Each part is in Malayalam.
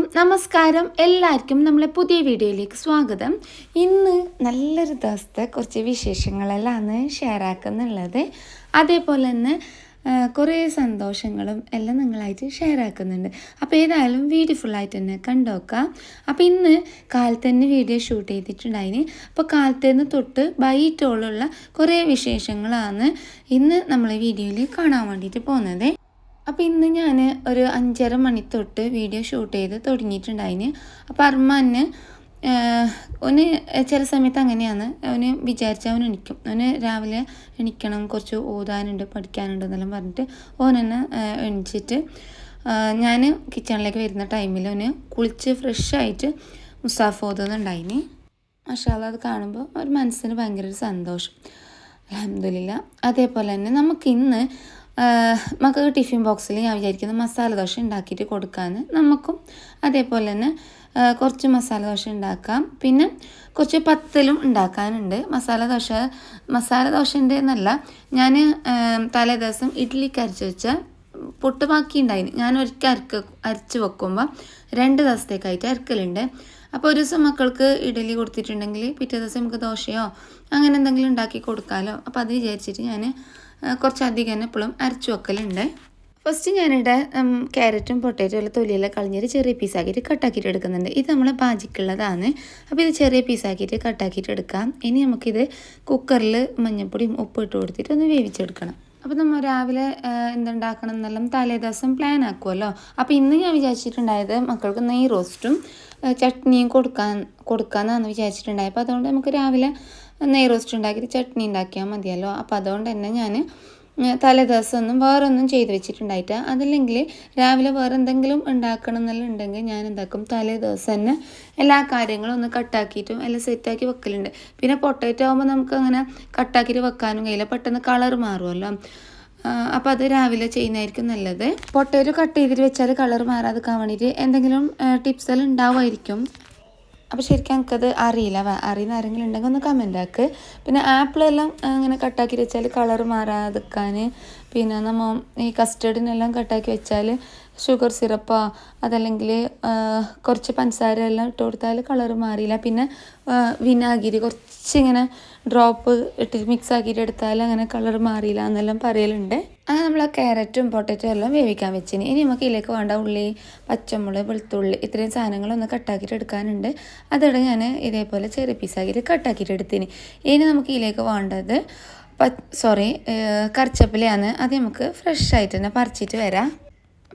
വലൈക്കും നമസ്കാരം. എല്ലാവർക്കും നമ്മളെ പുതിയ വീഡിയോയിലേക്ക് സ്വാഗതം. ഇന്ന് നല്ലൊരു ദിവസത്തെ കുറച്ച് വിശേഷങ്ങളെല്ലാം ഷെയർ ആക്കുന്നുള്ളത്. അതേപോലെ തന്നെ കുറേ സന്തോഷങ്ങളും എല്ലാം നിങ്ങളായിട്ട് ഷെയർ ആക്കുന്നുണ്ട്. അപ്പോൾ ഏതായാലും വീഡിയോ ഫുള്ളായിട്ട് തന്നെ കണ്ടോക്കാം. അപ്പോൾ ഇന്ന് കാലത്ത് തന്നെ വീഡിയോ ഷൂട്ട് ചെയ്തിട്ടുണ്ടായിന്. അപ്പോൾ കാലത്ത് നിന്ന് തൊട്ട് ബൈറ്റോളുള്ള കുറേ വിശേഷങ്ങളാണ് ഇന്ന് നമ്മൾ വീഡിയോയിൽ കാണാൻ വേണ്ടിയിട്ട് പോകുന്നത്. അപ്പോൾ ഇന്ന് ഞാൻ ഒരു അഞ്ചര മണി തൊട്ട് വീഡിയോ ഷൂട്ട് ചെയ്ത് തുടങ്ങിയിട്ടുണ്ടായിന്. അപ്പോൾ അർമാന് ഓന് ചില സമയത്ത് അങ്ങനെയാണ്. അവന് വിചാരിച്ച അവൻ എണിക്കും. അവന് രാവിലെ എണിക്കണം കുറച്ച് ഓതാനുണ്ട് പഠിക്കാനുണ്ട് എന്നെല്ലാം പറഞ്ഞിട്ട് ഓനെന്നെ എണിച്ചിട്ട് ഞാൻ കിച്ചണിലേക്ക് വരുന്ന ടൈമിൽ അവന് കുളിച്ച് ഫ്രഷായിട്ട് മുസാഫ് ഓതുന്നുണ്ടായിന് മഷാല അത് കാണുമ്പോൾ ഒരു മനസ്സിന് ഭയങ്കര ഒരു സന്തോഷം. അലഹമില്ല അതേപോലെ തന്നെ നമുക്ക് ഇന്ന് മക്കൾക്ക് ടിഫിൻ ബോക്സിൽ ഞാൻ വിചാരിക്കുന്നത് മസാല ദോശ ഉണ്ടാക്കിയിട്ട് കൊടുക്കാൻ. നമുക്കും അതേപോലെ തന്നെ കുറച്ച് മസാല ദോശ ഉണ്ടാക്കാം. പിന്നെ കുറച്ച് പത്തലും ഉണ്ടാക്കാനുണ്ട്. മസാല ദോശ മസാല ദോശന്റെ എന്നല്ല ഞാൻ തലേ ദിവസം ഇഡ്ഡലിക്ക് അരച്ച് വെച്ച പൊട്ട് ബാക്കി ഉണ്ടായിന്. ഞാൻ ഒരിക്കൽ അരക്ക് അരച്ച് വെക്കുമ്പോൾ രണ്ട് ദിവസത്തേക്കായിട്ട് അരക്കലുണ്ട്. അപ്പോൾ ഒരു ദിവസം മക്കൾക്ക് ഇഡലി കൊടുത്തിട്ടുണ്ടെങ്കിൽ പിറ്റേ ദിവസം നമുക്ക് ദോശയോ അങ്ങനെ എന്തെങ്കിലും ഉണ്ടാക്കി കൊടുക്കാമല്ലോ അപ്പോൾ അത് വിചാരിച്ചിട്ട് ഞാൻ കുറച്ചധികം തന്നെ എപ്പോഴും അരച്ചു വെക്കലുണ്ട്. ഫസ്റ്റ് ഞാനിവിടെ ക്യാരറ്റും പൊട്ടേറ്റോ എല്ലാം തൊലിയെല്ലാം കളഞ്ഞിട്ട് ചെറിയ പീസാക്കിയിട്ട് കട്ടാക്കിയിട്ട് എടുക്കുന്നുണ്ട്. ഇത് നമ്മൾ പാചിക്കുള്ളതാണ് അപ്പോൾ ഇത് ചെറിയ പീസാക്കിയിട്ട് കട്ടാക്കിയിട്ട് എടുക്കാം. ഇനി നമുക്കിത് കുക്കറിൽ മഞ്ഞൾപ്പൊടിയും ഉപ്പ് ഇട്ട് കൊടുത്തിട്ട് ഒന്ന് വേവിച്ചെടുക്കണം. അപ്പോൾ നമ്മൾ രാവിലെ എന്തുണ്ടാക്കണം എന്നെല്ലാം തലേ ദിവസം പ്ലാൻ ആക്കുമല്ലോ അപ്പോൾ ഇന്ന് ഞാൻ വിചാരിച്ചിട്ടുണ്ടായത് മക്കൾക്ക് നെയ് റോസ്റ്റും ചട്നിയും കൊടുക്കാൻ കൊടുക്കാമെന്നാണ് വിചാരിച്ചിട്ടുണ്ടായത്. അപ്പോൾ അതുകൊണ്ട് നമുക്ക് രാവിലെ നെയ് റോസ്റ്റ് ഉണ്ടാക്കിയിട്ട് ചട്നി ഉണ്ടാക്കിയാൽ മതിയല്ലോ. അപ്പോൾ അതുകൊണ്ട് തന്നെ ഞാൻ തലേ ദിവസമൊന്നും വേറൊന്നും ചെയ്ത് വെച്ചിട്ടുണ്ടായിട്ട് അതല്ലെങ്കിൽ രാവിലെ വേറെ എന്തെങ്കിലും ഉണ്ടാക്കണം എന്നെല്ലാം ഉണ്ടെങ്കിൽ ഞാൻ എന്താക്കും തലേ ദിവസം തന്നെ എല്ലാ കാര്യങ്ങളും ഒന്ന് കട്ടാക്കിയിട്ടും എല്ലാം സെറ്റാക്കി വെക്കലുണ്ട്. പിന്നെ പൊട്ടേറ്റോ ആകുമ്പോൾ നമുക്ക് അങ്ങനെ കട്ടാക്കിയിട്ട് വെക്കാനും കഴിയില്ല. പെട്ടെന്ന് കളർ മാറുമല്ലോ അപ്പോൾ അത് രാവിലെ ചെയ്യുന്നതായിരിക്കും നല്ലത്. പൊട്ടേറ്റോ കട്ട് ചെയ്തിട്ട് വെച്ചാൽ കളർ മാറാതിരിക്കാൻ വേണ്ടിയിട്ട് എന്തെങ്കിലും ടിപ്സ് എല്ലാം ഉണ്ടാവുമായിരിക്കും. അപ്പോൾ ശരിക്കും എനിക്കത് അറിയില്ല. അറിയുന്ന ആരെങ്കിലും ഉണ്ടെങ്കിൽ ഒന്ന് കമന്റ് ആക്ക്. പിന്നെ ആപ്പിളെല്ലാം അങ്ങനെ കട്ടാക്കി വെച്ചാൽ കളർ മാറാതിക്കാൻ പിന്നെ നമ്മൾ ഈ കസ്റ്റേർഡിനെല്ലാം കട്ടാക്കി വെച്ചാൽ ഷുഗർ സിറപ്പോ അതല്ലെങ്കിൽ കുറച്ച് പഞ്ചസാര എല്ലാം ഇട്ട് കൊടുത്താൽ കളർ മാറിയില്ല. പിന്നെ വിനാഗിരി കുറച്ചിങ്ങനെ ഡ്രോപ്പ് ഇട്ട് മിക്സ് ആക്കിയിട്ട് എടുത്താൽ അങ്ങനെ കളർ മാറിയില്ല എന്നെല്ലാം പറയലുണ്ട്. അങ്ങനെ നമ്മൾ ആ ക്യാരറ്റും പൊട്ടറ്റോ എല്ലാം വേവിക്കാൻ വെച്ചിന്. ഇനി നമുക്ക് ഇതിലേക്ക് വേണ്ട ഉള്ളി പച്ചമുളക് വെളുത്തുള്ളി ഇത്രയും സാധനങ്ങളൊന്ന് കട്ടാക്കിയിട്ട് എടുക്കാനുണ്ട്. അതോടെ ഞാൻ ഇതേപോലെ ചെറിയ പീസാക്കിയിട്ട് കട്ടാക്കിയിട്ട് എടുത്തിന്. ഇനി നമുക്ക് ഇതിലേക്ക് വേണ്ടത് സോറി കറിച്ചപ്പിലയാണ് അത് നമുക്ക് ഫ്രഷ് ആയിട്ട് തന്നെ പറിച്ചിട്ട് വരാം.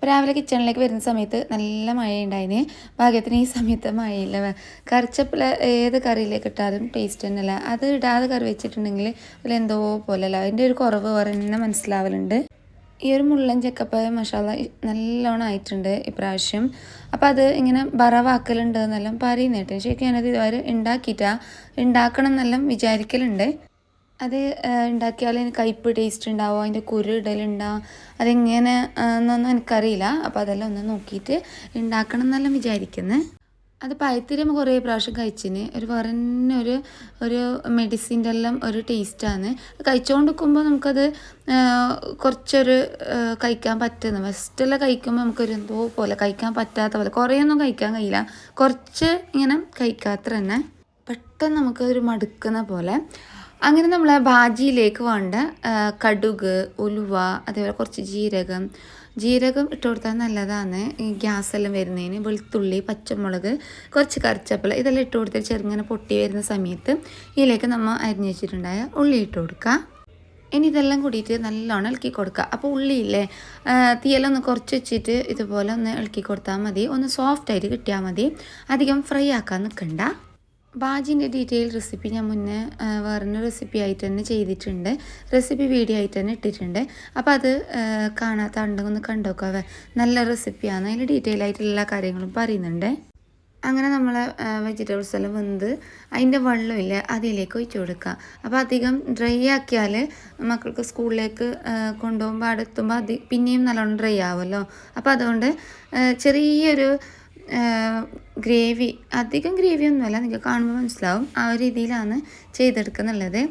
രാവിലെ കിച്ചണിലേക്ക് വരുന്ന സമയത്ത് നല്ല മഴയുണ്ടായിന്. ഭാഗ്യത്തിന് ഈ സമയത്ത് മഴയില്ല. കറിച്ചപ്പില ഏത് കറിയിലേക്ക് ഇട്ടാലും ടേസ്റ്റ് തന്നെയല്ല. അത് ഇടാതെ കറി വെച്ചിട്ടുണ്ടെങ്കിൽ അതിലെന്തോ പോലെയല്ല. അതിന്റെ ഒരു കുറവ് തന്നെ മനസ്സിലാവലുണ്ട്. ഈ ഒരു മുള്ളൻ ചക്കപ്പായ മസാല നല്ലോണം ആയിട്ടുണ്ട് ഇപ്രാവശ്യം. അപ്പോൾ അത് ഇങ്ങനെ ബറവാക്കലുണ്ട് എന്നെല്ലാം പറയുന്നേട്ടെ ശരിക്കും ഞാനത് ഇതുവരെ ഉണ്ടാക്കിയിട്ടാണ് ഉണ്ടാക്കണം എന്നെല്ലാം വിചാരിക്കലുണ്ട്. അത് ഉണ്ടാക്കിയാൽ കയ്പ്പ് ടേസ്റ്റ് ഉണ്ടാവും അതിന്റെ കുരു ഇടലുണ്ടാവും അതെങ്ങനെ എന്നൊന്നും എനിക്കറിയില്ല. അപ്പോൾ അതെല്ലാം ഒന്ന് നോക്കിയിട്ട് ഉണ്ടാക്കണം എന്നെല്ലാം വിചാരിക്കുന്നത് അത് നമ്മൾ കുറേ പ്രാവശ്യം കഴിച്ചിന്. ഒരു പറഞ്ഞൊരു ഒരു ഒരു മെഡിസിന്റെ എല്ലാം ഒരു ടേസ്റ്റാണ് കഴിച്ചുകൊണ്ട് നിൽക്കുമ്പോൾ നമുക്കത് കുറച്ചൊരു കഴിക്കാൻ പറ്റുന്നു ഫസ്റ്റെല്ലാം കഴിക്കുമ്പോൾ നമുക്കൊരു എന്തോ പോലെ കഴിക്കാൻ പറ്റാത്ത പോലെ. കുറേയൊന്നും കഴിക്കാൻ കഴിയില്ല. കുറച്ച് ഇങ്ങനെ കഴിക്കാത്ര തന്നെ പെട്ടെന്ന് നമുക്ക് ഒരു മടുക്കുന്ന പോലെ. അങ്ങനെ നമ്മൾ ഭാജിയിലേക്ക് വേണ്ട കടുക് ഉലുവ അതേപോലെ കുറച്ച് ജീരകം. ജീരകം ഇട്ട് കൊടുത്താൽ നല്ലതാണ്. ഈ ഗ്യാസ് എല്ലാം വരുന്നതിന് വെളുത്തുള്ളി പച്ചമുളക് കുറച്ച് കറിച്ചപ്പല ഇതെല്ലാം ഇട്ട് കൊടുത്തിട്ട് ചെറുങ്ങനെ പൊട്ടി വരുന്ന സമയത്ത് ഇതിലേക്ക് നമ്മൾ അരിഞ്ഞ് വെച്ചിട്ടുണ്ടായ ഉള്ളി ഇട്ട് കൊടുക്കുക ഇനി ഇതെല്ലാം കൂടിയിട്ട് നല്ലോണം ഇളക്കി കൊടുക്കുക അപ്പോൾ ഉള്ളിയില്ലേ തീയലൊന്ന് കുറച്ച് വെച്ചിട്ട് ഇതുപോലെ ഒന്ന് ഇളക്കി കൊടുത്താൽ മതി. ഒന്ന് സോഫ്റ്റായിട്ട് കിട്ടിയാൽ മതി. അധികം ഫ്രൈ ആക്കാൻ നിൽക്കണ്ട ബാജിന്റെ ഡീറ്റെയിൽ റെസിപ്പി ഞാൻ മുന്നേ വേറൊരു റെസിപ്പി ആയിട്ട് തന്നെ ചെയ്തിട്ടുണ്ട്. റെസിപ്പി വീഡിയോ ആയിട്ട് തന്നെ ഇട്ടിട്ടുണ്ട്. അപ്പോൾ അത് കാണാത്ത ഉണ്ടെങ്കിൽ ഒന്ന് കണ്ടോക്കാവേ. നല്ല റെസിപ്പിയാണ്. അതിൽ ഡീറ്റെയിൽ ആയിട്ടുള്ള എല്ലാ കാര്യങ്ങളും പറയുന്നുണ്ട്. അങ്ങനെ നമ്മൾ വെജിറ്റബിൾസ് എല്ലാം വെന്ത് അതിന്റെ വെള്ളമില്ലേ അതിലേക്ക് ഒഴിച്ചു കൊടുക്കുക. അപ്പോൾ അധികം ഡ്രൈ ആക്കിയാൽ മക്കൾക്ക് സ്കൂളിലേക്ക് കൊണ്ടുപോകുമ്പോൾ അടുത്തുമ്പോൾ അതി പിന്നെയും നല്ലോണം ഡ്രൈ ആവുമല്ലോ. അപ്പോൾ അതുകൊണ്ട് ചെറിയൊരു ഗ്രേവി. അധികം ഗ്രേവി ഒന്നുമല്ല നിങ്ങൾക്ക് കാണുമ്പോൾ മനസ്സിലാവും. ആ ഒരു രീതിയിലാണ് ചെയ്തെടുക്കുന്നുള്ളത്.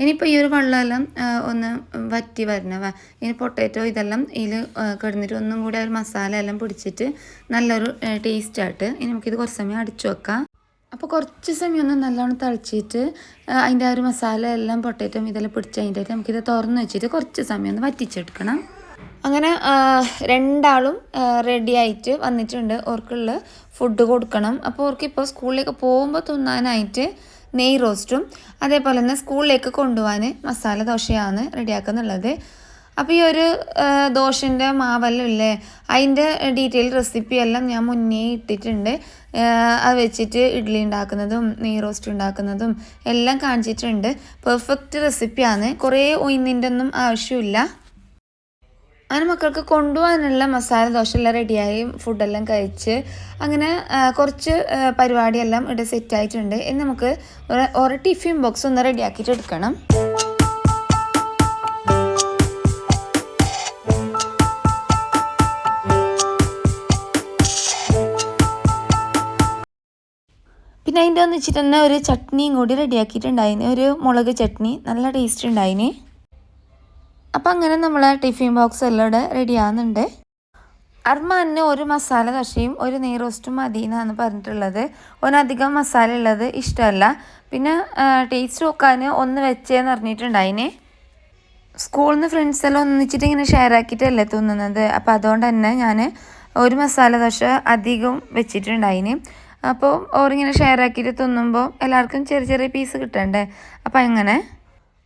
ഇനിയിപ്പോൾ ഈ ഒരു വെള്ളമെല്ലാം ഒന്ന് വറ്റി വരണം. ഇനി പൊട്ടാറ്റോ ഇതെല്ലാം ഇതിൽ കിടന്നിട്ട് ഒന്നും കൂടി ഒരു മസാല എല്ലാം പിടിച്ചിട്ട് നല്ലൊരു ടേസ്റ്റായിട്ട് ഇനി നമുക്കിത് കുറച്ച് സമയം അടിച്ചു വെക്കാം. അപ്പോൾ കുറച്ച് സമയം ഒന്ന് നല്ലോണം തളിച്ചിട്ട് അതിന്റെ ആ ഒരു മസാല എല്ലാം പൊട്ടാറ്റോ ഇതെല്ലാം പിടിച്ച് അതിന്റെ നമുക്കിത് തുറന്ന് വെച്ചിട്ട് കുറച്ച് സമയം ഒന്ന് വറ്റിച്ചെടുക്കണം. അങ്ങനെ രണ്ടാളും റെഡി ആയിട്ട് വന്നിട്ടുണ്ട്. ഓർക്കുള്ള ഫുഡ് കൊടുക്കണം. അപ്പോൾ ഓർക്ക് ഇപ്പോൾ സ്കൂളിലേക്ക് പോകുമ്പോൾ തിന്നാനായിട്ട് നെയ് റോസ്റ്റും അതേപോലെ തന്നെ സ്കൂളിലേക്ക് കൊണ്ടുപോകാൻ മസാല ദോശയാണ് റെഡിയാക്കുന്നുള്ളത് അപ്പോൾ ഈ ഒരു ദോശന്റെ മാവെല്ലാം ഇല്ലേ അതിന്റെ ഡീറ്റെയിൽ റെസിപ്പി എല്ലാം ഞാൻ മുന്നേ ഇട്ടിട്ടുണ്ട്. അത് വെച്ചിട്ട് ഇഡ്ഡലി ഉണ്ടാക്കുന്നതും നെയ് റോസ്റ്റ് ഉണ്ടാക്കുന്നതും എല്ലാം കാണിച്ചിട്ടുണ്ട്. പെർഫെക്റ്റ് റെസിപ്പിയാണ് കുറേ ഒയിന്നിന്റെ ഒന്നും ആവശ്യമില്ല. അങ്ങനെ മക്കൾക്ക് കൊണ്ടുപോകാനുള്ള മസാല ദോശ എല്ലാം റെഡിയായി ഫുഡെല്ലാം കഴിച്ച് അങ്ങനെ കുറച്ച് പരിപാടിയെല്ലാം ഇവിടെ സെറ്റ് ആയിട്ടുണ്ട്. ഇനി നമുക്ക് ഒരു- ടിഫിൻ ബോക്സ് ഒന്ന് റെഡിയാക്കിയിട്ട് എടുക്കണം. പിന്നെ അതിന്റെ ഒന്ന് വെച്ചിട്ട് തന്നെ ഒരു ചട്നിയും കൂടി റെഡിയാക്കിയിട്ടുണ്ടായിന് ഒരു മുളക് ചട്നി. നല്ല ടേസ്റ്റ് ഉണ്ടായിന്. അപ്പം അങ്ങനെ നമ്മളെ ടിഫിൻ ബോക്സ് എല്ലാം ഇവിടെ റെഡി ആകുന്നുണ്ട് അർമാനിന് ഒരു മസാല കഷിയും ഒരു നെയ് റോസ്റ്റും മതി എന്നാണ് പറഞ്ഞിട്ടുള്ളത്. ഒന്നധികം മസാല ഉള്ളത് ഇഷ്ടമല്ല. പിന്നെ ടേസ്റ്റ് നോക്കാൻ ഒന്ന് വെച്ചേന്ന് പറഞ്ഞിട്ടുണ്ടായിന്. സ്കൂളിൽ നിന്ന് ഫ്രണ്ട്സ് എല്ലാം ഒന്നിച്ചിട്ട് ഇങ്ങനെ ഷെയർ ആക്കിയിട്ടല്ലേ തിന്നുന്നത്? അപ്പോൾ അതുകൊണ്ട് തന്നെ ഞാൻ ഒരു മസാല ദോശ അധികം വെച്ചിട്ടുണ്ടായിന്. അപ്പോൾ ഓരിങ്ങനെ ഷെയർ ആക്കിയിട്ട് തിന്നുമ്പോൾ എല്ലാവർക്കും ചെറിയ ചെറിയ പീസ് കിട്ടണ്ടേ? അപ്പോൾ അങ്ങനെ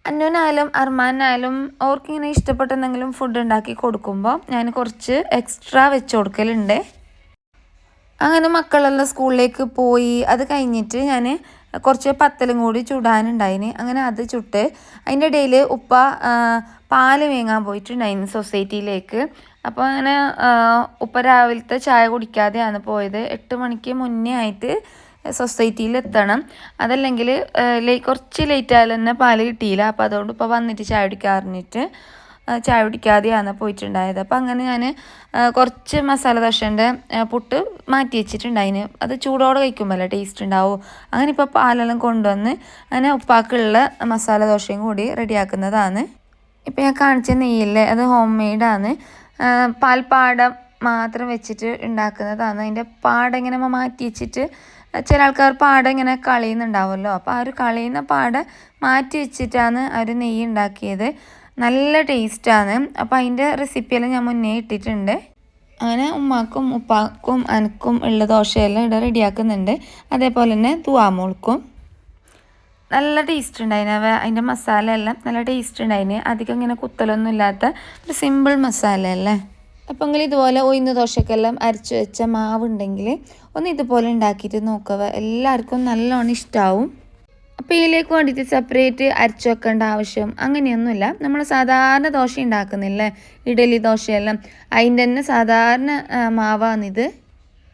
അന്നുവിനായാലും അർമാനായാലും ഓർക്കിങ്ങനെ ഇഷ്ടപ്പെട്ട എന്തെങ്കിലും ഫുഡ് ഉണ്ടാക്കി കൊടുക്കുമ്പോൾ ഞാൻ കുറച്ച് എക്സ്ട്രാ വെച്ച് കൊടുക്കലുണ്ട്. അങ്ങനെ മക്കളെല്ലാം സ്കൂളിലേക്ക് പോയി. അത് കഴിഞ്ഞിട്ട് ഞാൻ കുറച്ച് പത്തലും കൂടി ചുടാനുണ്ടായിന്. അങ്ങനെ അത് ചുട്ട് അതിന്റെ ഇടയിൽ ഉപ്പ പാൽ വാങ്ങാൻ പോയിട്ടുണ്ടായിന് സൊസൈറ്റിയിലേക്ക് അപ്പോൾ അങ്ങനെ ഉപ്പ രാവിലത്തെ ചായ കുടിക്കാതെയാണ് പോയത്. എട്ട് മണിക്ക് മുന്നേ ആയിട്ട് സൊസൈറ്റിയിൽ എത്തണം അതല്ലെങ്കിൽ കുറച്ച് ലേറ്റ് ആയാലും തന്നെ പാൽ കിട്ടിയില്ല. അപ്പോൾ അതുകൊണ്ട് ഇപ്പോൾ വന്നിട്ട് ചായ പിടിക്കാറിഞ്ഞിട്ട് ചായ കുടിക്കാതെയാണ് പോയിട്ടുണ്ടായത്. അപ്പം അങ്ങനെ ഞാൻ കുറച്ച് മസാല ദോശന്റെ പുട്ട് മാറ്റി വെച്ചിട്ടുണ്ടായിന് അത് ചൂടോടെ കഴിക്കുമ്പോൾ ടേസ്റ്റ് ഉണ്ടാവും. അങ്ങനെ ഇപ്പോൾ പാലെല്ലാം കൊണ്ടുവന്ന് അങ്ങനെ ഉപ്പാക്കുള്ള മസാല ദോശയും കൂടി റെഡിയാക്കുന്നതാണ്. ഇപ്പം ഞാൻ കാണിച്ച നെയ്യില്ലേ അത് ഹോം മെയ്ഡാണ് പാൽപ്പാടം മാത്രം വെച്ചിട്ട് ഉണ്ടാക്കുന്നതാണ്. അതിന്റെ പാട ഇങ്ങനെ മാറ്റി വെച്ചിട്ട് ചില ആൾക്കാർ പാട ഇങ്ങനെ കളയുന്നുണ്ടാവുമല്ലോ അപ്പോൾ ആ ഒരു കളയുന്ന പാട മാറ്റി വെച്ചിട്ടാണ് ആ ഒരു നെയ്യ് ഉണ്ടാക്കിയത്. നല്ല ടേസ്റ്റാണ്. അപ്പോൾ അതിന്റെ റെസിപ്പിയെല്ലാം ഞാൻ മുന്നേ ഇട്ടിട്ടുണ്ട്. അങ്ങനെ ഉമ്മാക്കും ഉപ്പാക്കും അനക്കും ഉള്ള ദോശയെല്ലാം ഇവിടെ റെഡിയാക്കുന്നുണ്ട്. അതേപോലെ തന്നെ തുവാമോൾക്കും. നല്ല ടേസ്റ്റ് ഉണ്ടായിന്. അവ അതിന്റെ മസാല എല്ലാം നല്ല ടേസ്റ്റ് ഉണ്ടായിന്. അധികം ഇങ്ങനെ കുത്തലൊന്നും ഇല്ലാത്ത ഒരു സിമ്പിൾ മസാല അല്ലേ അപ്പം ഇതുപോലെ ഉയർന്ന ദോശക്കെല്ലാം അരച്ച് വെച്ച മാവ് ഉണ്ടെങ്കിൽ ഒന്ന് ഇതുപോലെ ഉണ്ടാക്കിയിട്ട് നോക്കുക. എല്ലാവർക്കും നല്ലോണം ഇഷ്ടമാവും അപ്പോൾ ഇതിലേക്ക് വേണ്ടിയിട്ട് സെപ്പറേറ്റ് അരച്ച് വെക്കേണ്ട ആവശ്യം അങ്ങനെയൊന്നുമില്ല. നമ്മൾ സാധാരണ ദോശ ഉണ്ടാക്കുന്നില്ലേ? ഇഡലി ദോശയെല്ലാം. അതിന്റെ തന്നെ സാധാരണ മാവാണിത്.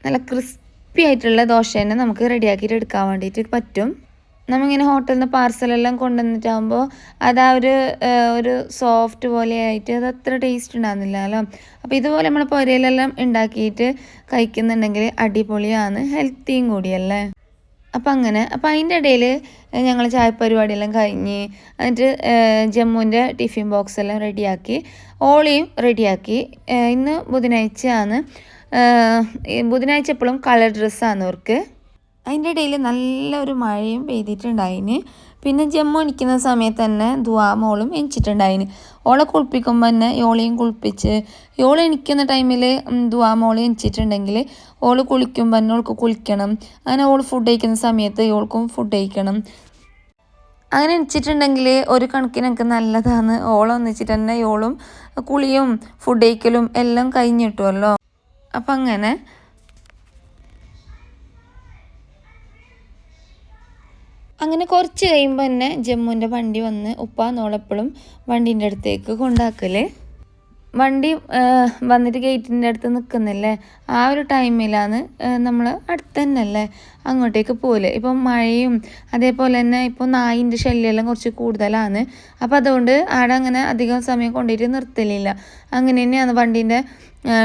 നല്ല ക്രിസ്പി ആയിട്ടുള്ള ദോശ തന്നെ നമുക്ക് റെഡിയാക്കിയിട്ട് എടുക്കാൻ വേണ്ടിയിട്ട് പറ്റും. നമ്മിങ്ങനെ ഹോട്ടലിൽ നിന്ന് പാർസലെല്ലാം കൊണ്ടുവന്നിട്ടാകുമ്പോൾ അത് ആ ഒരു ഒരു സോഫ്റ്റ് പോലെ ആയിട്ട് അത് അത്ര ടേസ്റ്റ് ഉണ്ടാകുന്നില്ലല്ലോ അപ്പോൾ ഇതുപോലെ നമ്മൾ പുരയിലെല്ലാം ഉണ്ടാക്കിയിട്ട് കഴിക്കുന്നുണ്ടെങ്കിൽ അടിപൊളിയാണ് ഹെൽത്തിയും കൂടിയല്ലേ? അപ്പം അങ്ങനെ അപ്പം അതിന്റെ ഇടയിൽ ഞങ്ങൾ ചായ പരിപാടിയെല്ലാം കഴിഞ്ഞ് എന്നിട്ട് ജമ്മുവിന്റെ ടിഫിൻ ബോക്സ് എല്ലാം റെഡിയാക്കി ഓളിയും റെഡിയാക്കി ഇന്ന് ബുധനാഴ്ചയാണ് ബുധനാഴ്ച എപ്പോഴും കളർ ഡ്രസ്സാണ് അവർക്ക് അതിന്റെ ഇടയിൽ നല്ലൊരു മഴയും പെയ്തിട്ടുണ്ടായിന്. പിന്നെ ജമ്മു നിൽക്കുന്ന സമയത്ത് തന്നെ ദുവാ മോളും എണിച്ചിട്ടുണ്ടായിന്. ഓളെ കുളിപ്പിക്കുമ്പോൾ തന്നെ ഓളെയും കുളിപ്പിച്ച് ഓൾ എണിക്കുന്ന ടൈമിൽ ദുവാ മോൾ എണിച്ചിട്ടുണ്ടെങ്കിൽ ഓൾ കുളിക്കുമ്പോൾ തന്നെ ഓൾക്ക് കുളിക്കണം. അങ്ങനെ ഓൾ ഫുഡ് കഴിക്കുന്ന സമയത്ത് ഓൾക്കും ഫുഡ് കഴിക്കണം. അങ്ങനെ എണിച്ചിട്ടുണ്ടെങ്കിൽ ഒരു കണക്കിനൊക്കെ നല്ലതാണ് ഓളൊന്നിച്ചിട്ട് തന്നെ ഓളും കുളിയും ഫുഡ് കഴിക്കലും എല്ലാം കഴിഞ്ഞിട്ടുമല്ലോ അപ്പം അങ്ങനെ അങ്ങനെ കുറച്ച് കഴിയുമ്പോൾ തന്നെ ജമ്മുവിന്റെ വണ്ടി വന്ന് ഉപ്പ നോളെപ്പോഴും വണ്ടീന്റെ അടുത്തേക്ക് കൊണ്ടാക്കൽ. വണ്ടി വന്നിട്ട് ഗേറ്റിന്റെ അടുത്ത് നിൽക്കുന്നില്ലേ ആ ഒരു ടൈമിലാണ് നമ്മൾ അടുത്ത് തന്നെ അല്ലേ അങ്ങോട്ടേക്ക് പോലെ ഇപ്പം മഴയും അതേപോലെ തന്നെ ഇപ്പോൾ നായിന്റെ ശല്യമെല്ലാം കുറച്ച് കൂടുതലാണ്. അപ്പോൾ അതുകൊണ്ട് ആടെ അങ്ങനെ അധികം സമയം കൊണ്ടുപോയിട്ട് നിർത്തലില്ല. അങ്ങനെ തന്നെയാണ് വണ്ടീന്റെ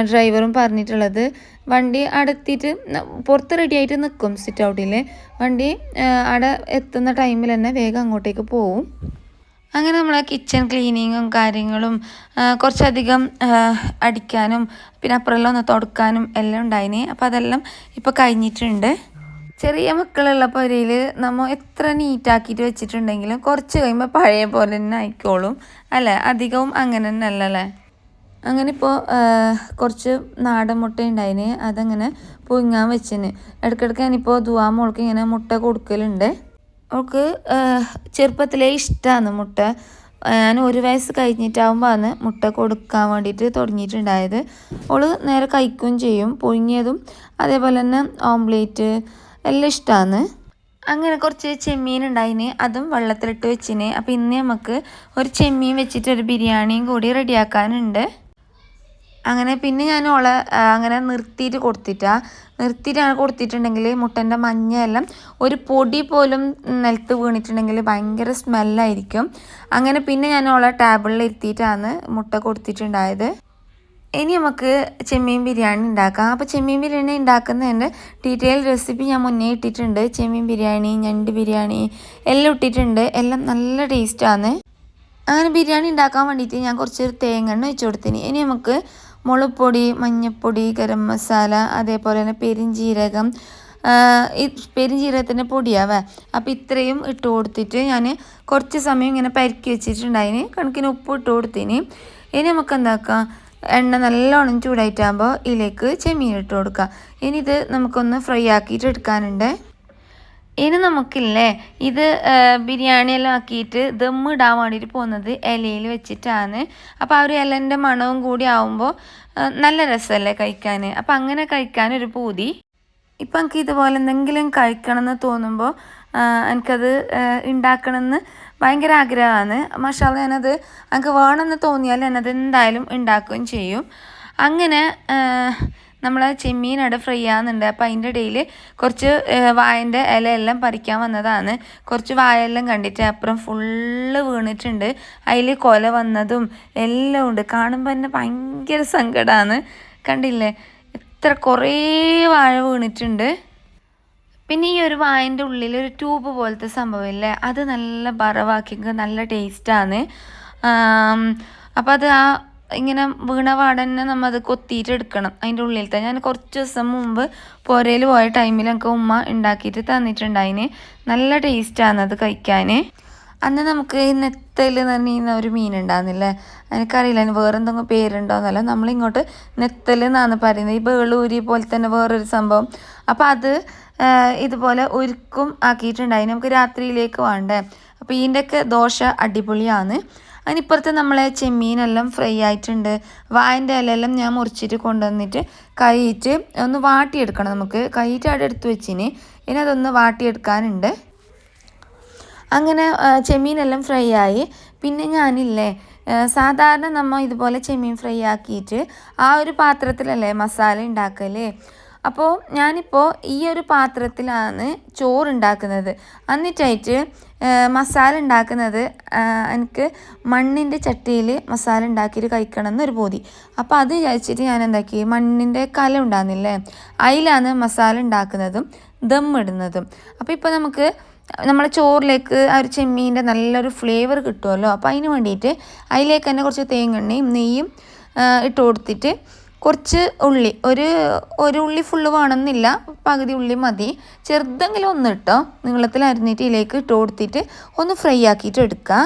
ഡ്രൈവറും പറഞ്ഞിട്ടുള്ളത്. വണ്ടി അടുത്തിട്ട് പുറത്ത് റെഡി ആയിട്ട് നിൽക്കും സിറ്റ് ഔട്ടിൽ വണ്ടി അവിടെ എത്തുന്ന ടൈമിൽ തന്നെ വേഗം അങ്ങോട്ടേക്ക് പോവും. അങ്ങനെ നമ്മൾ കിച്ചൺ ക്ലീനിങ്ങും കാര്യങ്ങളും കുറച്ചധികം അടിക്കാനും പിന്നെ അപ്പുറമെല്ലാം ഒന്ന് തുടക്കാനും എല്ലാം ഉണ്ടായിന്. അപ്പോൾ അതെല്ലാം ഇപ്പോൾ കഴിഞ്ഞിട്ടുണ്ട്. ചെറിയ മക്കളുള്ള പുരയിൽ നമ്മൾ എത്ര നീറ്റാക്കിയിട്ട് വെച്ചിട്ടുണ്ടെങ്കിലും കുറച്ച് കഴിയുമ്പോൾ പഴയ പോലെ തന്നെ ആയിക്കോളും. അല്ലേ? അധികവും അങ്ങനെ തന്നെ അല്ലല്ലേ അങ്ങനെ ഇപ്പോൾ കുറച്ച് നാടൻ മുട്ട ഉണ്ടായിന്. അതങ്ങനെ പുഴുങ്ങാൻ വെച്ചിന്. ഇടയ്ക്കിടയ്ക്ക് ഞാനിപ്പോൾ ദുവാ മോൾക്ക് ഇങ്ങനെ മുട്ട കൊടുക്കലുണ്ട്. അവൾക്ക് ചെറുപ്പത്തിലേ ഇഷ്ടമാണ് മുട്ട. ഞാൻ ഒരു വയസ്സ് കഴിഞ്ഞിട്ടാവുമ്പോൾ ആണ് മുട്ട കൊടുക്കാൻ വേണ്ടിയിട്ട് തുടങ്ങിയിട്ടുണ്ടായത്. അവൾ നേരെ കഴിക്കുകയും ചെയ്യും. പുഴുങ്ങിയതും അതേപോലെ തന്നെ ഓംലേറ്റ് എല്ലാം ഇഷ്ടമാണ് അങ്ങനെ കുറച്ച് ചെമ്മീൻ ഉണ്ടായിന്. അതും വെള്ളത്തിലിട്ട് വെച്ചിന്. അപ്പോൾ ഇന്ന് നമുക്ക് ഒരു ചെമ്മീൻ വെച്ചിട്ട് ഒരു ബിരിയാണിയും കൂടി റെഡിയാക്കാനുണ്ട്. അങ്ങനെ പിന്നെ ഞാൻ ഓളെ അങ്ങനെ നിർത്തിയിട്ട് കൊടുത്തിട്ട. നിർത്തിയിട്ടാണ് കൊടുത്തിട്ടുണ്ടെങ്കിൽ മുട്ടന്റെ മഞ്ഞയെല്ലാം ഒരു പൊടി പോലും നിലത്ത് വീണിട്ടുണ്ടെങ്കിൽ ഭയങ്കര സ്മെല്ലായിരിക്കും. അങ്ങനെ പിന്നെ ഞാൻ ഓളെ ടേബിളിൽ ഇരുത്തിയിട്ടാണ് മുട്ട കൊടുത്തിട്ടുണ്ടായത്. ഇനി നമുക്ക് ചെമ്മീൻ ബിരിയാണി ഉണ്ടാക്കാം. അപ്പോൾ ചെമ്മീൻ ബിരിയാണി ഉണ്ടാക്കുന്നതിന്റെ ഡീറ്റെയിൽ റെസിപ്പി ഞാൻ മുന്നേ ഇട്ടിട്ടുണ്ട്. ചെമ്മീൻ ബിരിയാണി ഞണ്ട് ബിരിയാണി എല്ലാം ഇട്ടിട്ടുണ്ട്. എല്ലാം നല്ല ടേസ്റ്റാണ് അങ്ങനെ ബിരിയാണി ഉണ്ടാക്കാൻ വേണ്ടിയിട്ട് ഞാൻ കുറച്ചൊരു തേങ്ങ എണ്ണ വെച്ച് കൊടുത്തിന്. ഇനി നമുക്ക് മുളപ്പൊടി മഞ്ഞൾപ്പൊടി ഗരം മസാല അതേപോലെ തന്നെ പെരിഞ്ജീരകം ഈ പെരിഞ്ജീരകത്തിന്റെ പൊടിയാവേ? അപ്പോൾ ഇത്രയും ഇട്ട് കൊടുത്തിട്ട് ഞാൻ കുറച്ച് സമയം ഇങ്ങനെ പരക്കി വെച്ചിട്ടുണ്ടായിന് കണക്കിന് ഉപ്പ് ഇട്ട് കൊടുത്തിന്. ഇനി നമുക്ക് എന്താക്കാം? എണ്ണ നല്ലോണം ചൂടായിട്ടാകുമ്പോൾ ഇതിലേക്ക് ചെമ്മീൻ ഇട്ട് കൊടുക്കുക ഇനി ഇത് നമുക്കൊന്ന് ഫ്രൈ ആക്കിയിട്ട് എടുക്കാനുണ്ട്. ഇനി നമുക്കില്ലേ ഇത് ബിരിയാണിയെല്ലാം ആക്കിയിട്ട് ദമ്മിടാൻ വേണ്ടിയിട്ട് പോകുന്നത് ഇലയിൽ വെച്ചിട്ടാണ്. അപ്പോൾ ആ ഒരു ഇലന്റെ മണവും കൂടി ആവുമ്പോൾ നല്ല രസമല്ലേ കഴിക്കാൻ. അപ്പോൾ അങ്ങനെ കഴിക്കാൻ ഒരു പൂതി. ഇപ്പം എനിക്ക് ഇതുപോലെ എന്തെങ്കിലും കഴിക്കണം എന്ന് തോന്നുമ്പോൾ എനിക്കത് ഉണ്ടാക്കണമെന്ന് ഭയങ്കര ആഗ്രഹമാണ്. മഷാല ഞാനത് എനിക്ക് വേണമെന്ന് തോന്നിയാൽ ഞാനത് എന്തായാലും ഉണ്ടാക്കുകയും ചെയ്യും. അങ്ങനെ നമ്മൾ ചെമ്മീൻ അവിടെ ഫ്രൈ ആകുന്നുണ്ട് അപ്പോൾ അതിന്റെ ഇടയിൽ കുറച്ച് വായന്റെ ഇലയെല്ലാം പറിക്കാൻ വന്നതാണ്. കുറച്ച് വായെല്ലാം കണ്ടിട്ട് അപ്പുറം ഫുള്ള് വീണിട്ടുണ്ട്. അതിൽ കൊല വന്നതും എല്ലാം ഉണ്ട്. കാണുമ്പോൾ തന്നെ ഭയങ്കര സങ്കടമാണ് കണ്ടില്ലേ? എത്ര കുറേ വാഴ വീണിട്ടുണ്ട്. പിന്നെ ഈ ഒരു വായന്റെ ഉള്ളിൽ ഒരു ട്യൂബ് പോലത്തെ സംഭവമില്ലേ അത് നല്ല ബറവാക്കിയെങ്കിൽ നല്ല ടേസ്റ്റാണ് അപ്പോൾ അത് ആ ഇങ്ങനെ വീണ വാടനെ നമ്മൾ അത് കൊത്തിയിട്ട് എടുക്കണം അതിന്റെ ഉള്ളിലത്തെ ഞാൻ കുറച്ച് ദിവസം മുമ്പ് പുരയിൽ പോയ ടൈമിൽ എനിക്ക് ഉമ്മ ഉണ്ടാക്കിയിട്ട് തന്നിട്ടുണ്ടായിന്. നല്ല ടേസ്റ്റാണ് അത് കഴിക്കാൻ അന്ന് നമുക്ക് ഈ നെത്തൽ എന്ന് കഴിഞ്ഞാൽ ഒരു മീൻ ഉണ്ടാകുന്നില്ലേ എനിക്കറിയില്ല അതിന് വേറെ എന്തെങ്കിലും പേരുണ്ടോയെന്നല്ല നമ്മളിങ്ങോട്ട് നെത്തൽ എന്നാണ് പറയുന്നത്. ഈ ബേളൂരി പോലെ തന്നെ വേറൊരു സംഭവം. അപ്പോൾ അത് ഇതുപോലെ ഉരുക്കും ആക്കിയിട്ടുണ്ടായി നമുക്ക് രാത്രിയിലേക്ക് വേണ്ടേ? അപ്പോൾ ഇതിന്റെയൊക്കെ ദോശ അടിപൊളിയാണ്. അതിനിപ്പുറത്ത് നമ്മളെ ചെമ്മീനെല്ലാം ഫ്രൈ ആയിട്ടുണ്ട്. വായന്റെ ഇലയെല്ലാം ഞാൻ മുറിച്ചിട്ട് കൊണ്ടുവന്നിട്ട് കൈയിട്ട് ഒന്ന് വാട്ടിയെടുക്കണം നമുക്ക്. കൈയിട്ട് അവിടെ എടുത്ത് വെച്ചിന്. ഇനി അതൊന്ന് വാട്ടിയെടുക്കാനുണ്ട്. അങ്ങനെ ചെമ്മീനെല്ലാം ഫ്രൈ ആയി. പിന്നെ ഞാനില്ലേ സാധാരണ നമ്മൾ ഇതുപോലെ ചെമ്മീൻ ഫ്രൈ ആക്കിയിട്ട് ആ ഒരു പാത്രത്തിലല്ലേ മസാല ഉണ്ടാക്കൽ അപ്പോൾ ഞാനിപ്പോൾ ഈ ഒരു പാത്രത്തിലാണ് ചോറ് ഉണ്ടാക്കുന്നത് എന്നിട്ടായിട്ട് മസാല ഉണ്ടാക്കുന്നത് എനിക്ക് മണ്ണിന്റെ ചട്ടിയിൽ മസാല ഉണ്ടാക്കിയിട്ട് കഴിക്കണം എന്നൊരു ബോധി അപ്പോൾ അത് വിചാരിച്ചിട്ട് ഞാൻ എന്താക്കി മണ്ണിന്റെ കല ഉണ്ടാകുന്നില്ലേ അതിലാണ് മസാല ഉണ്ടാക്കുന്നതും ദം ഇടുന്നതും അപ്പോൾ ഇപ്പോൾ നമുക്ക് നമ്മളെ ചോറിലേക്ക് ആ ഒരു ചെമ്മീന്റെ നല്ലൊരു ഫ്ലേവർ കിട്ടുമല്ലോ അപ്പോൾ അതിന് വേണ്ടിയിട്ട് അതിലേക്ക് തന്നെ കുറച്ച് തേങ്ങണ്ണയും നെയ്യും ഇട്ട് കൊടുത്തിട്ട് കുറച്ച് ഉള്ളി ഒരു ഒരു ഉള്ളി ഫുള്ള് വേണമെന്നില്ല പകുതി ഉള്ളി മതി. ചെറുതെങ്കിലും ഒന്ന് ഇട്ടോ നീളത്തിൽ അരിഞ്ഞിട്ട് ഇതിലേക്ക് ഇട്ട് കൊടുത്തിട്ട് ഒന്ന് ഫ്രൈ ആക്കിയിട്ട് എടുക്കുക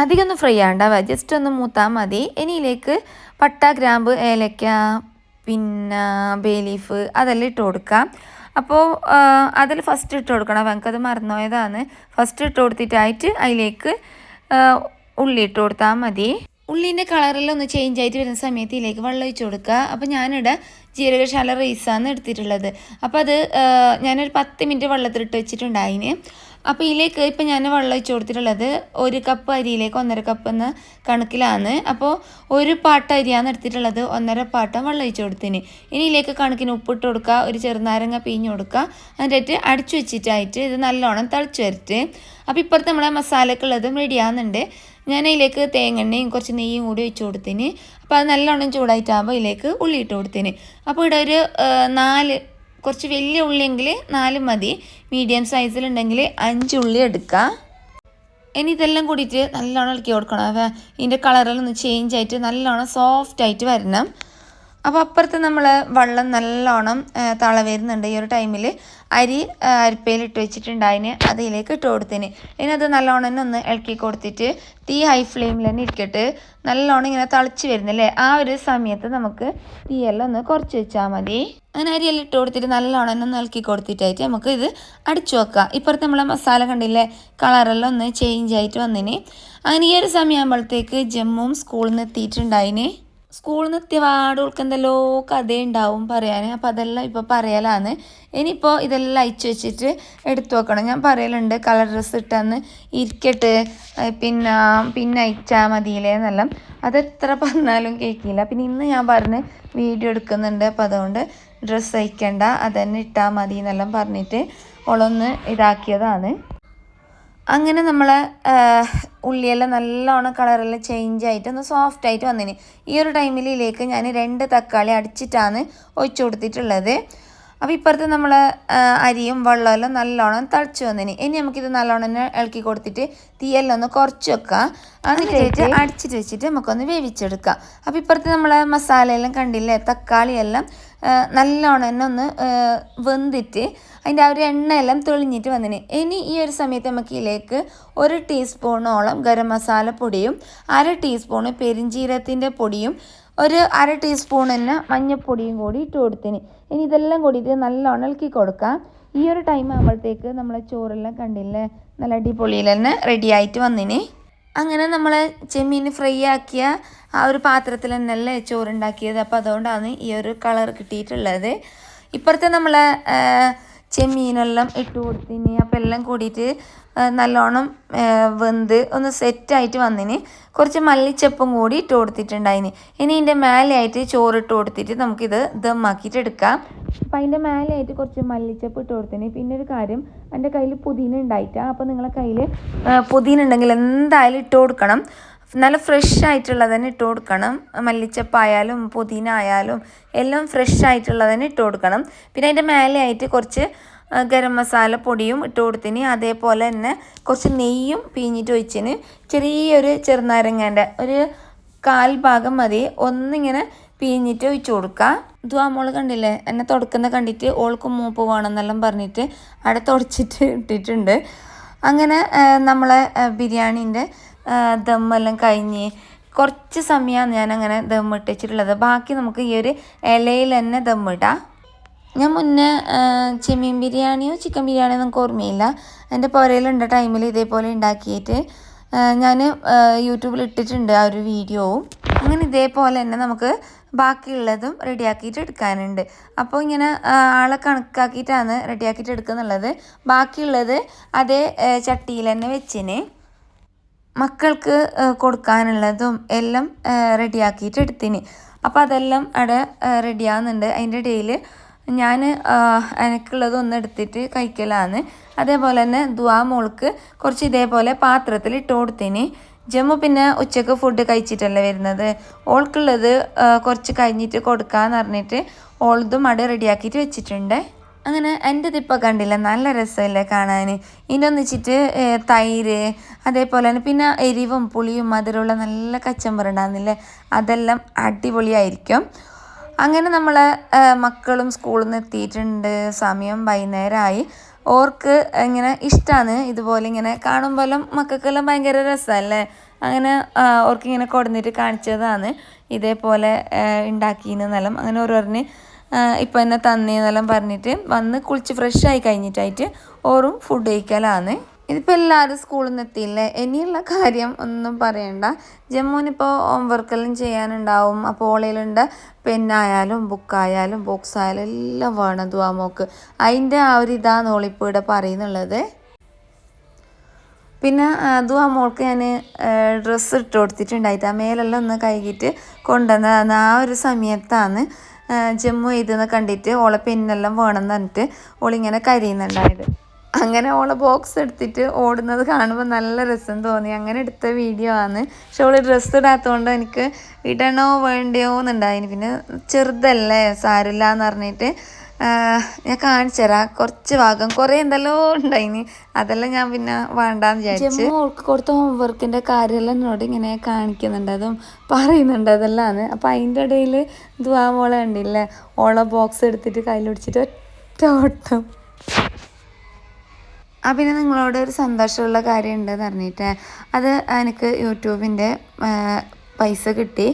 അധികം ഒന്ന് ഫ്രൈ ആണ്ടാവുക ജസ്റ്റ് ഒന്ന് മൂത്താൽ മതി. ഇനി ഇതിലേക്ക് പട്ട ഗ്രാമ്പ് ഏലക്ക പിന്നെ ബേലീഫ് അതെല്ലാം ഇട്ട് കൊടുക്കാം. അപ്പോൾ അതിൽ ഫസ്റ്റ് ഇട്ട് കൊടുക്കണം. എനിക്കത് മറന്നുപോയതാണ്. ഫസ്റ്റ് ഇട്ട് കൊടുത്തിട്ടായിട്ട് അതിലേക്ക് ഉള്ളി ഇട്ട് കൊടുത്താൽ മതി. ഉള്ളീന്റെ കളറെല്ലാം ഒന്ന് ചേഞ്ച് ആയിട്ട് വരുന്ന സമയത്ത് ഇതിലേക്ക് വെള്ളം ഒഴിച്ച് കൊടുക്കുക. അപ്പോൾ ഞാനിവിടെ ജീരകശാല റൈസാണ് എടുത്തിട്ടുള്ളത്. അപ്പോൾ അത് ഞാനൊരു പത്ത് മിനിറ്റ് വെള്ളത്തിലിട്ട് വെച്ചിട്ടുണ്ടായിന്. അപ്പോൾ ഇതിലേക്ക് ഇപ്പം ഞാൻ വെള്ളം ഒഴിച്ച് കൊടുത്തിട്ടുള്ളത് ഒരു കപ്പ് അരിയിലേക്ക് ഒന്നര കപ്പ് എന്ന കണക്കിലാണ്. അപ്പോൾ ഒരു പാട്ട് അരിയാണ് എടുത്തിട്ടുള്ളത്. ഒന്നര പാട്ടം വെള്ളം ഒഴിച്ച് കൊടുത്തിന് ഇനി ഇതിലേക്ക് കണക്കിന് ഉപ്പിട്ട് കൊടുക്കുക ഒരു ചെറുനാരങ്ങ പിഴിഞ്ഞ് കൊടുക്കുക. എന്നിട്ട് അടിച്ചു വെച്ചിട്ടായിട്ട് ഇത് നല്ലോണം തളിച്ചു വരട്ട്. അപ്പോൾ ഇപ്പുറത്ത് നമ്മളെ മസാലക്കുള്ളതും റെഡിയാകുന്നുണ്ട് ഞാൻ അതിലേക്ക് തേങ്ങെണ്ണയും കുറച്ച് നെയ്യും കൂടി വെച്ച് കൊടുത്തിന് അപ്പോൾ അത് നല്ലോണം ചൂടായിട്ടാകുമ്പോൾ ഇതിലേക്ക് ഉള്ളി ഇട്ട് കൊടുത്തിന് അപ്പോൾ ഇവിടെ ഒരു നാല് കുറച്ച് വലിയ ഉള്ളിയെങ്കിൽ നാല് മതി. മീഡിയം സൈസിലുണ്ടെങ്കിൽ അഞ്ച് ഉള്ളി എടുക്കുക ഇനി ഇതെല്ലാം കൂടിയിട്ട് നല്ലോണം ഇളക്കി കൊടുക്കണം. അപ്പോൾ ഇതിന്റെ കളറെല്ലാം ഒന്ന് ചേഞ്ച് ആയിട്ട് നല്ലോണം സോഫ്റ്റ് ആയിട്ട് വരണം. അപ്പോൾ അപ്പുറത്ത് നമ്മൾ വെള്ളം നല്ലോണം തള വരുന്നുണ്ട് ഈ ഒരു ടൈമിൽ അരി അരിപ്പയിലിട്ട് അരിപ്പയിൽ അതിന് അതിലേക്ക് ഇട്ട് കൊടുത്തിന്. ഇനി അത് നല്ലോണം തന്നെ ഒന്ന് ഇളക്കി കൊടുത്തിട്ട് തീ ഹൈ ഫ്ലെയിമിൽ തന്നെ ഇരിക്കട്ട്. നല്ലോണം ഇങ്ങനെ തളിച്ച് വരുന്നില്ലേ ആ ഒരു സമയത്ത് നമുക്ക് തീയെല്ലാം ഒന്ന് കുറച്ച് വെച്ചാൽ മതി. അങ്ങനെ അരിയെല്ലാം ഇട്ട് കൊടുത്തിട്ട് നല്ലോണം തന്നെ ഒന്ന് ഇളക്കി കൊടുത്തിട്ടായിട്ട് നമുക്ക് ഇത് അടിച്ചു വെക്കാം. ഇപ്പുറത്ത് നമ്മളെ മസാല കണ്ടില്ലേ? കളറെല്ലാം ഒന്ന് ചേഞ്ച് ആയിട്ട് വന്നിന്. അങ്ങനെ ഈ ഒരു സമയമാകുമ്പോഴത്തേക്ക് ജമ്മും സ്കൂളിൽ നിന്ന് എത്തിയിട്ടുണ്ടായിന്. സ്കൂളിൽ നിന്ന് എത്തിയപാട് ഉൾക്ക് എന്തെല്ലോ കഥ ഉണ്ടാവും പറയാൻ അപ്പോൾ അതെല്ലാം ഇപ്പോൾ പറയലാണ് ഇനിയിപ്പോൾ ഇതെല്ലാം അയച്ചു വെച്ചിട്ട് എടുത്തു വെക്കണം. ഞാൻ പറയലുണ്ട് കളർ ഡ്രസ്സ് ഇട്ടന്ന് ഇരിക്കട്ട് പിന്നെ പിന്നെ അയച്ചാൽ മതിയില്ലേ എന്നെല്ലാം. അതെത്ര പറഞ്ഞാലും കേൾക്കില്ല. പിന്നെ ഇന്ന് ഞാൻ പറഞ്ഞ് വീഡിയോ എടുക്കുന്നുണ്ട്. അപ്പോൾ അതുകൊണ്ട് ഡ്രസ്സ് അയക്കണ്ട അതന്നെ ഇട്ടാൽ മതി എന്നെല്ലാം പറഞ്ഞിട്ട് ഓളൊന്ന് ഇതാക്കിയതാണ്. അങ്ങനെ നമ്മളെ ഉള്ളിയെല്ലാം നല്ലോണം കളറെല്ലാം ചേഞ്ച് ആയിട്ട് ഒന്ന് സോഫ്റ്റ് ആയിട്ട് വന്നിന്. ഈ ഒരു ടൈമിലേക്ക് ഞാൻ രണ്ട് തക്കാളി അടിച്ചിട്ടാണ് ഒഴിച്ചു കൊടുത്തിട്ടുള്ളത്. അപ്പോൾ ഇപ്പുറത്ത് നമ്മൾ അരിയും വെള്ളമെല്ലാം നല്ലോണം തളിച്ചു വന്നിന്. ഇനി നമുക്കിത് നല്ലോണം തന്നെ ഇളക്കി കൊടുത്തിട്ട് തീയെല്ലാം ഒന്ന് കുറച്ച് വെക്കാം. എന്നിട്ട് അടിച്ചിട്ട് വെച്ചിട്ട് നമുക്കൊന്ന് വേവിച്ചെടുക്കാം. അപ്പോൾ ഇപ്പുറത്ത് നമ്മൾ മസാലയെല്ലാം കണ്ടില്ലേ തക്കാളിയെല്ലാം എല്ലാം നല്ലോണം തന്നെ ഒന്ന് വെന്തിട്ട് അതിന്റെ ആ ഒരു എണ്ണയെല്ലാം തെളിഞ്ഞിട്ട് വന്നിന്. ഇനി ഈ ഒരു സമയത്ത് നമുക്ക് ഇതിലേക്ക് ഒരു ടീസ്പൂണോളം ഗരം മസാല പൊടിയും അര ടീസ്പൂണ് പെരിഞ്ചീരത്തിന്റെ പൊടിയും ഒരു അര ടീസ്പൂൺ തന്നെ മഞ്ഞൾപ്പൊടിയും കൂടി ഇട്ട് കൊടുത്തിന്. ഇനി ഇതെല്ലാം കൂടിയിട്ട് നല്ലോണം ഇളക്കി കൊടുക്കാം. ഈ ഒരു ടൈം ആകുമ്പോഴത്തേക്ക് നമ്മളെ ചോറെല്ലാം കണ്ടില്ലേ? നല്ല അടിപൊളിയിൽ തന്നെ റെഡി ആയിട്ട് വന്നിന്. അങ്ങനെ നമ്മൾ ചെമ്മീൻ ഫ്രൈ ആക്കിയ ആ ഒരു പാത്രത്തിൽ തന്നെയല്ലേ ചോറുണ്ടാക്കിയത്. അപ്പോൾ അതുകൊണ്ടാണ് ഈ ഒരു കളർ കിട്ടിയിട്ടുള്ളത്. ഇപ്പുറത്തെ നമ്മൾ ചെമ്മീനെല്ലാം ഇട്ട് കൊടുത്തിന്. അപ്പം എല്ലാം കൂടിയിട്ട് നല്ലോണം വെന്ത് ഒന്ന് സെറ്റായിട്ട് വന്നിന്. കുറച്ച് മല്ലിച്ചപ്പും കൂടി ഇട്ട് കൊടുത്തിട്ടുണ്ടായിന്. ഇനി ഇതിന്റെ മേലെയായിട്ട് ചോറ് ഇട്ട് കൊടുത്തിട്ട് നമുക്കിത് ദമ്മാക്കിയിട്ട് എടുക്കാം. അപ്പം അതിന്റെ മേലെയായിട്ട് കുറച്ച് മല്ലിച്ചപ്പ് ഇട്ട് കൊടുത്തിന്. പിന്നെ ഒരു കാര്യം എന്റെ കയ്യിൽ പുതിന ഉണ്ടായിട്ടാണ് അപ്പോൾ നിങ്ങളെ കയ്യിൽ പുതിന ഉണ്ടെങ്കിൽ എന്തായാലും ഇട്ട് കൊടുക്കണം. നല്ല ഫ്രഷ് ആയിട്ടുള്ളത് തന്നെ ഇട്ട് കൊടുക്കണം. മല്ലിച്ചപ്പായാലും പുതിന ആയാലും എല്ലാം ഫ്രഷ് ആയിട്ടുള്ളത് തന്നെ ഇട്ട് കൊടുക്കണം. പിന്നെ അതിന്റെ മേലെയായിട്ട് കുറച്ച് ആ, ഗരം മസാല പൊടിയും ഇട്ട് കൊടുത്തിന്. അതേപോലെ തന്നെ കുറച്ച് നെയ്യും പിഴിഞ്ഞിട്ട് ഒഴിച്ചിന്. ചെറിയൊരു ചെറുനാരങ്ങേന്റെ ഒരു കാൽ ഭാഗം മതി. ഒന്നിങ്ങനെ പിഴിഞ്ഞിട്ട് ഒഴിച്ചു കൊടുക്കുക ഇതും മോൾ കണ്ടില്ലേ? എന്നെ തുടക്കുന്ന കണ്ടിട്ട് ഓൾക്ക് മൂപ്പ് വേണമെന്നെല്ലാം പറഞ്ഞിട്ട് അവിടെ തുടച്ചിട്ട് ഇട്ടിട്ടുണ്ട്. അങ്ങനെ നമ്മളെ ബിരിയാണീന്റെ ദമ്മെല്ലാം കഴിഞ്ഞ് കുറച്ച് സമയമാണ് ഞാൻ അങ്ങനെ ദം ഇട്ടിട്ടുള്ളത്. ബാക്കി നമുക്ക് ഈ ഒരു ഇലയിൽ തന്നെ ദമ്മിടാം ഞാൻ മുന്നേ ചെമ്മീൻ ബിരിയാണിയോ ചിക്കൻ ബിരിയാണിയോ നമുക്ക് ഓർമ്മയില്ല. എന്റെ പുരയിലുണ്ട ടൈമിൽ ഇതേപോലെ ഉണ്ടാക്കിയിട്ട് ഞാൻ യൂട്യൂബിൽ ഇട്ടിട്ടുണ്ട് ആ ഒരു വീഡിയോവും അങ്ങനെ ഇതേപോലെ തന്നെ നമുക്ക് ബാക്കിയുള്ളതും റെഡിയാക്കിയിട്ട് എടുക്കാനുണ്ട്. അപ്പോൾ ഇങ്ങനെ ആളെ കണക്കാക്കിയിട്ടാണ് റെഡിയാക്കിയിട്ട് എടുക്കുന്നുള്ളത്. ബാക്കിയുള്ളത് അതേ ചട്ടിയിൽ തന്നെ വെച്ചിന്. മക്കൾക്ക് കൊടുക്കാനുള്ളതും എല്ലാം റെഡിയാക്കിയിട്ട് എടുത്തിന്. അപ്പോൾ അതെല്ലാം അവിടെ റെഡിയാകുന്നുണ്ട് അതിന്റെ ഇടയിൽ ഞാൻ എനിക്കുള്ളത് ഒന്ന് എടുത്തിട്ട് കഴിക്കലാണ് അതേപോലെ തന്നെ ദുവാ മോൾക്ക് കുറച്ച് ഇതേപോലെ പാത്രത്തിൽ ഇട്ട് കൊടുത്തിന്. ജമ്മു പിന്നെ ഉച്ചയ്ക്ക് ഫുഡ് കഴിച്ചിട്ടല്ലേ വരുന്നത്? ഓൾക്കുള്ളത് കുറച്ച് കഴിഞ്ഞിട്ട് കൊടുക്കാന്ന് പറഞ്ഞിട്ട് ഓൾതും അവിടെ റെഡിയാക്കിയിട്ട് വെച്ചിട്ടുണ്ട്. അങ്ങനെ എന്റെ ഇതിപ്പോൾ കണ്ടില്ല നല്ല രസമല്ലേ കാണാൻ ഇതിന്റെ ഒന്നിച്ചിട്ട് തൈര് അതേപോലെ തന്നെ പിന്നെ എരിവും പുളിയും മധുരമുള്ള നല്ല കച്ചമ്പർ ഉണ്ടാകുന്നില്ലേ അതെല്ലാം അടിപൊളിയായിരിക്കും. അങ്ങനെ നമ്മൾ മക്കളും സ്കൂളിൽ നിന്ന് എത്തിയിട്ടുണ്ട്. സമയം വൈകുന്നേരമായി. ഓർക്ക് ഇങ്ങനെ ഇഷ്ടമാണ് ഇതുപോലെ ഇങ്ങനെ കാണുമ്പോഴും മക്കൾക്കെല്ലാം ഭയങ്കര രസമല്ലേ? അങ്ങനെ ഓർക്കിങ്ങനെ കൊടുന്നിട്ട് കാണിച്ചതാണ്. ഇതേപോലെ ഉണ്ടാക്കിയെന്നെല്ലാം അങ്ങനെ ഓരോരിന് ഇപ്പം എന്നെ തന്നേന്നെല്ലാം പറഞ്ഞിട്ട് വന്ന് കുളിച്ച് ഫ്രഷ് ആയി കഴിഞ്ഞിട്ടായിട്ട് ഓറും ഫുഡ് കഴിക്കലാണ്. ഇതിപ്പോൾ എല്ലാവരും സ്കൂളിൽ നിന്ന് എത്തിയില്ലേ? ഇനിയുള്ള കാര്യം ഒന്നും പറയണ്ട. ജമ്മുവിനിപ്പോൾ ഹോം വർക്കെല്ലാം ചെയ്യാനുണ്ടാവും. അപ്പോൾ ഓളയിലുണ്ട് പെന്നായാലും ബുക്കായാലും ബോക്സ് ആയാലും എല്ലാം വേണം ദുവാമോക്ക് അതിന്റെ ആ ഒരു ഇതാണ് ഓളിപ്പോൾ ഇവിടെ പറയുന്നുള്ളത്. പിന്നെ അതും ആ മോൾക്ക് ഞാൻ ഡ്രസ്സ് ഇട്ട് കൊടുത്തിട്ടുണ്ടായിട്ട് ആ മേലെല്ലാം ഒന്ന് കഴുകിയിട്ട് കൊണ്ടുവന്നതാണ്. ആ ഒരു സമയത്താണ് ജമ്മു ഇതെന്ന് കണ്ടിട്ട് ഓളെ പെന്നെല്ലാം വേണമെന്ന് പറഞ്ഞിട്ട് ഓളിങ്ങനെ കരയുന്നുണ്ടായത്. അങ്ങനെ ഓളെ ബോക്സ് എടുത്തിട്ട് ഓടുന്നത് കാണുമ്പോൾ നല്ല രസം തോന്നി. അങ്ങനെ എടുത്ത വീഡിയോ ആണ്. പക്ഷെ ഓൾ ഡ്രസ്സ് ഇടാത്തതുകൊണ്ട് എനിക്ക് ഇടണോ വേണ്ടയോ എന്നുണ്ടായിന്. പിന്നെ ചെറുതല്ലേ സാരില്ല എന്ന് പറഞ്ഞിട്ട് ഞാൻ കാണിച്ചു തരാം. കുറച്ച് ഭാഗം. കുറേ എന്തെല്ലോ ഉണ്ടായിനി. അതെല്ലാം ഞാൻ പിന്നെ വേണ്ടാന്ന് വിചാരിച്ചു. മോൾക്ക് കൊടുത്ത ഹോംവർക്കിന്റെ കാര്യമെല്ലാം എന്നോട് ഇങ്ങനെ കാണിക്കുന്നുണ്ട്. അതും പറയുന്നുണ്ട് അതെല്ലാം അപ്പം അതിന്റെ ഇടയിൽ ദുവാ മോളെ കണ്ടില്ലേ? ഓളെ ബോക്സ് എടുത്തിട്ട് കയ്യിൽ പിടിച്ചിട്ട് ഒറ്റ ഓട്ടം. ആ പിന്നെ നിങ്ങളോട് ഒരു സന്തോഷമുള്ള കാര്യം ഉണ്ടെന്ന് പറഞ്ഞിട്ട് അത് എനിക്ക് യൂട്യൂബിന്റെ പൈസ കിട്ടി.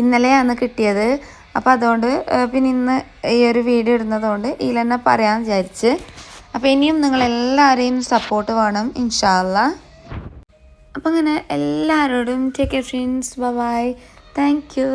ഇന്നലെയാണ് കിട്ടിയത്. അപ്പോൾ അതുകൊണ്ട് പിന്നെ ഇന്ന് ഈ ഒരു വീഡിയോ ഇടുന്നതുകൊണ്ട് ഇതിൽ തന്നെ പറയാമെന്ന് വിചാരിച്ച്. അപ്പോൾ ഇനിയും നിങ്ങളെല്ലാവരെയും സപ്പോർട്ട് വേണം ഇൻഷാല്ല. അപ്പം അങ്ങനെ എല്ലാവരോടും take care friends bye thank you